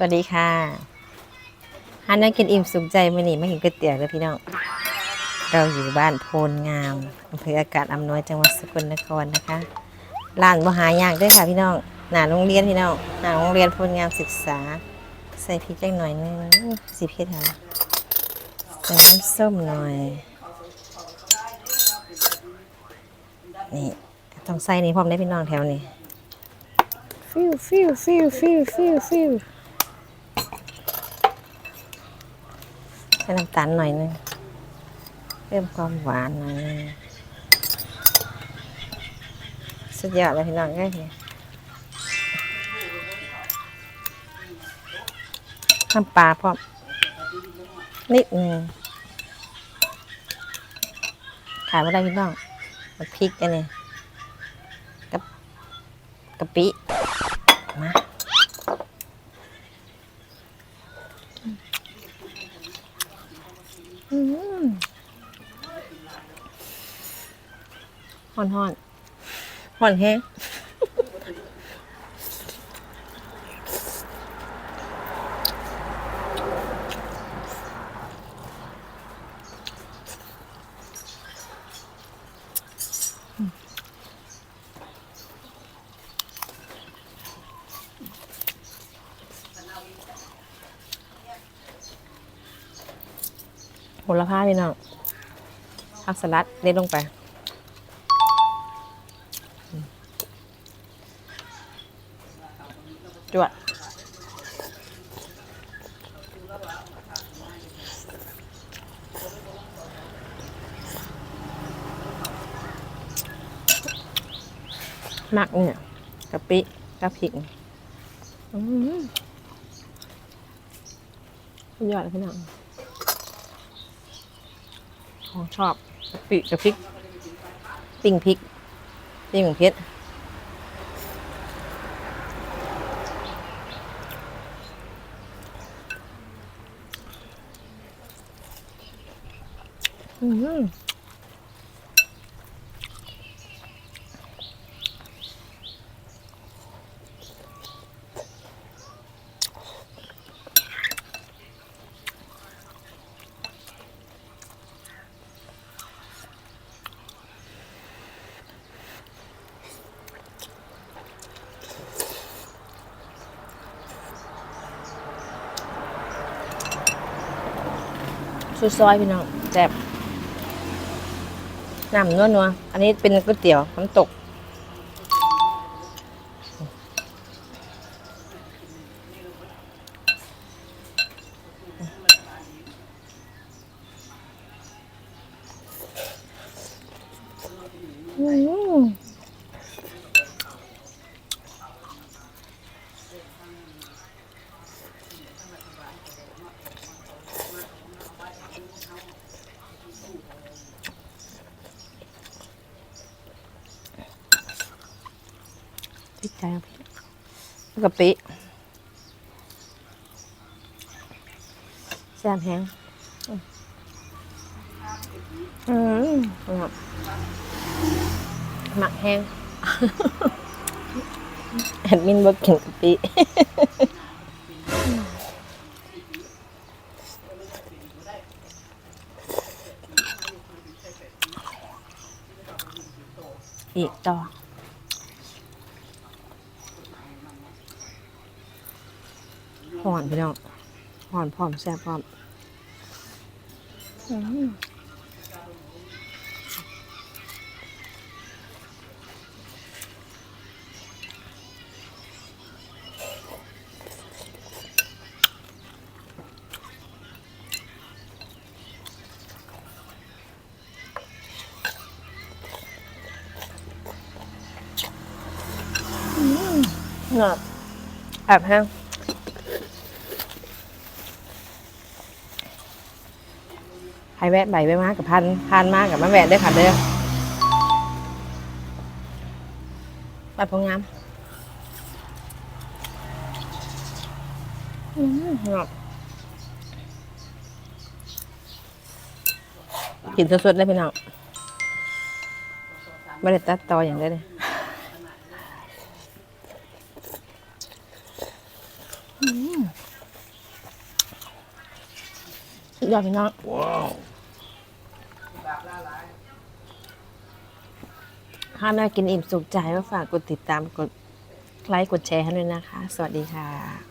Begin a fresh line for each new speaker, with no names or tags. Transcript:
สวัสดีค่ะฮันนักกินอิ่มสุขใจมื่อนี้มากินก๋วยเตี๋ยวเลยพี่น้อง เราอยู่บ้านโพนงามอำเภออากาศอำนวยจังหวัดสกลนครนะคะ ร้านบหายากด้วยค่ะพี่น้อง หน้าโรงเรียนพี่น้อง หน้าโรงเรียนโพนงามศึกษา ใส่พริกจักหน่อยนึงสิเพ็ดค่ะใส่น้ำส้มหน่อย นี่ ต้องใส่นี่พร้อมได้พี่น้องแถวนี้ ฟิวฟิวฟิวฟิวฟิวฟิว ใส่น้ำตาลหน่อยนึงเพิ่มความหวานหน่อยนึงสุดยอดเลยพี่น้องเอ้ยน้ำปลาพร้อมนิดนึงขายไม่ได้พี่น้องมันพริกอันนี้กับกะปิมา ห่อนห่อนห่อนแห้ง โหระพาพี่น้องผักสลัดเล็ดลงไป จวดหมักเนี่ยกะปิกะพริกอืมยอดเลยพี่น้อง ของชอบกะปิกับพริก ปิ้งพริก ปิ้งเพชรอืม สุดซอยพี่น้องแซ่บน้ำนัวนัวๆอันนี้เป็นก๋วยเตี๋ยวน้ำตก อืม จครับพี่แล้วกะปิแซ่บแห้งอืมอืมครับหมักแห้งแอดมินบอกกินกะปิอีกต่อ หอนพี่น้องหอนพร้อมแซ่บพร้อมอืมเนาแอบแห้ง ใครแวะใบไปมากับพันพันมากกับมาแวะได้ค่ะเด้อบัดพงงามอืมเนาะกินสดๆได้พี่น้องไม่ได้ตัดต่ออย่างได้เลย ยอดพี่น้องถ้าแม่กินอิ่มสุขใจก็ฝากกดติดตามกดไลค์กดแชร์ให้ด้วยนะคะ สวัสดีค่ะ